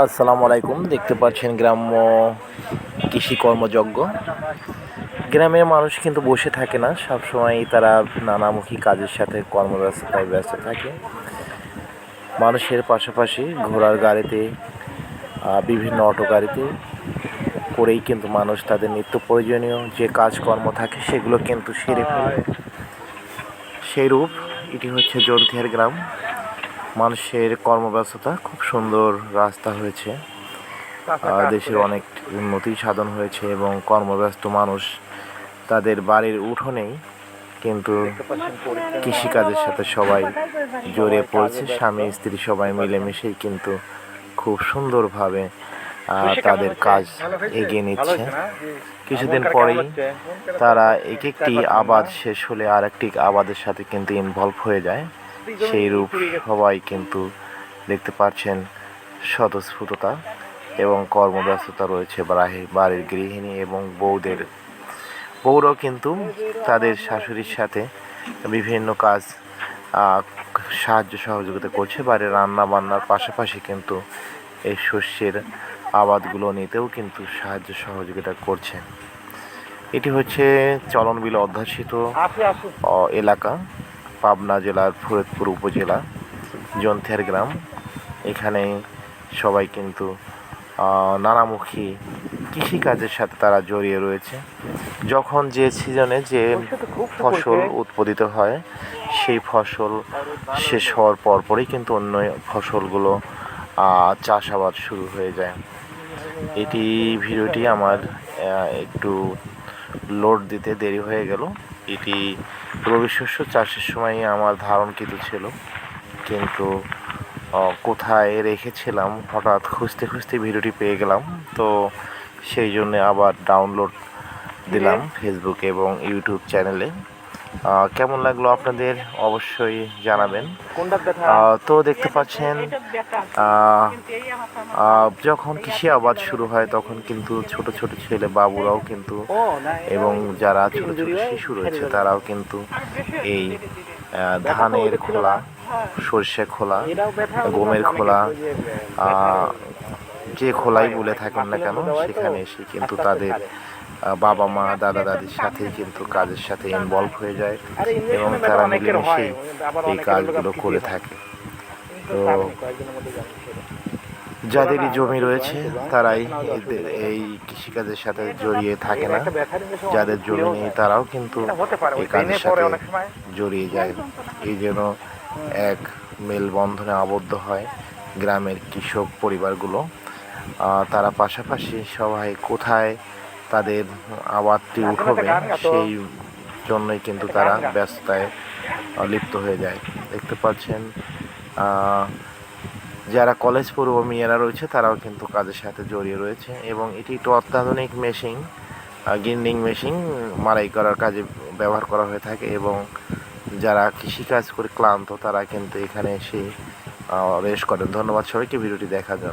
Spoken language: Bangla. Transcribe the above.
আসসালামু আলাইকুম, দেখতে পাচ্ছেন গ্রাম্য কৃষি কর্মযজ্ঞ গ্রামের মানুষ কিন্তু বসে থাকে না, সবসময় তারা নানামুখী কাজের সাথে কর্মব্যস্ততায় ব্যস্ত থাকে। মানুষের পাশাপাশি ঘোড়ার গাড়িতে বিভিন্ন অটো গাড়িতে করেই কিন্তু মানুষ তাদের নিত্য প্রয়োজনীয় যে কাজকর্ম থাকে সেগুলো কিন্তু সেরে ফেলে। এটি হচ্ছে জন্থিয়ার গ্রাম। মানুষের কর্মব্যস্ততা খুব সুন্দর রাস্তা হয়েছে। দেশের অনেক উন্নতি সাধন হয়েছে এবং কর্মব্যস্ত মানুষ তাদের বাড়ির উঠোনেই কিন্তু কৃষিকাজের সাথে সবাই জড়িয়ে পড়েছে। স্বামী স্ত্রী সবাই মিলেমিশেই কিন্তু খুব সুন্দরভাবে তাদের কাজ এগিয়ে নিচ্ছে। কিছুদিন পরেই তারা এক একটি আবাদ শেষ হলে আর একটি আবাদের সাথে কিন্তু ইনভলভ হয়ে যায়। সেই রূপ সবাই কিন্তু দেখতে পাচ্ছেন স্বতঃস্ফূর্ততা এবং কর্মব্যস্ততা রয়েছে বাড়ি- বাড়ির গৃহিণী এবং বউদের। বউরাও কিন্তু তাদের শাশুড়ির সাথে বিভিন্ন কাজ সাহায্য সহযোগিতা করছে। বাড়ির রান্না বান্নার পাশাপাশি কিন্তু এই শস্যের আবাদগুলো নিতেও কিন্তু সাহায্য সহযোগিতা করছে। এটি হচ্ছে চলনবিল অধ্যাসিত এলাকা। পাবনা জেলার ফরিদপুর উপজেলা, জন্থের গ্রাম। এখানে সবাই কিন্তু নানামুখী কৃষিকাজের সাথে তারা জড়িয়ে রয়েছে। যখন যে সিজনে যে ফসল উৎপাদিত হয়, সেই ফসল শেষ হওয়ার পরপরই কিন্তু অন্য ফসলগুলো চাষাবাদ শুরু হয়ে যায়। এটি ভিডিওটি আমার একটু লোড দিতে দেরি হয়ে গেল। এটি রবি শস্য চাষের সময় আমার ধারণকৃত ছিল। কিন্তু কোথায় রেখেছিলাম হঠাৎ খুঁজতে খুঁজতে ভিডিওটি পেয়ে গেলাম। তো সেই জন্য আবার ডাউনলোড দিলাম ফেসবুকে এবং ইউটিউব চ্যানেলে কেমন লাগল আপনাদের? অবশ্যই জানাবেন। তো দেখতে পাচ্ছেন যখন কৃষি আবাদ শুরু হয় তখন কিন্তু ছোট ছোট ছেলে বাবুরাও কিন্তু এবং যারা ছোট ছোট শিশু রয়েছে তারাও কিন্তু এই ধানের খোলা সর্ষে খোলা গমের খোলা যে খোলাই বলে থাকেন না কেন সেখানে এসে কিন্তু তাদের বাবা মা দাদা দাদির সাথেই কিন্তু কাজের সাথে ইনভলভ হয়ে যায় এবং তারা মিলেমিশেই এই কাজগুলো করে থাকে। তো যাদেরই জমি রয়েছে তারাই এই কৃষিকাজের সাথে জড়িয়ে থাকে না। যাদের জমি নেই তারাও কিন্তু এই কাজের সাথে জড়িয়ে যায়। এই যেন এক মেলবন্ধনে আবদ্ধ হয় গ্রামের কৃষক পরিবারগুলো। তারা পাশাপাশি সবাই কোথায় তাদের আবাদটি উঠবে সেই জন্যই কিন্তু তারা ব্যস্ততায় লিপ্ত হয়ে যায়। দেখতে পাচ্ছেন যারা কলেজ পড়ুয়া মেয়েরা রয়েছে তারাও কিন্তু কাজের সাথে জড়িয়ে রয়েছে এবং এটি একটু অত্যাধুনিক মেশিন গিন্ডিং মেশিন মারাই করার কাজে ব্যবহার করা হয়ে থাকে এবং যারা কৃষিকাজ করে ক্লান্ত তারা কিন্তু এখানে এসে রেস্ট করেন। ধন্যবাদ সবাইকে ভিডিওটি দেখার জন্য।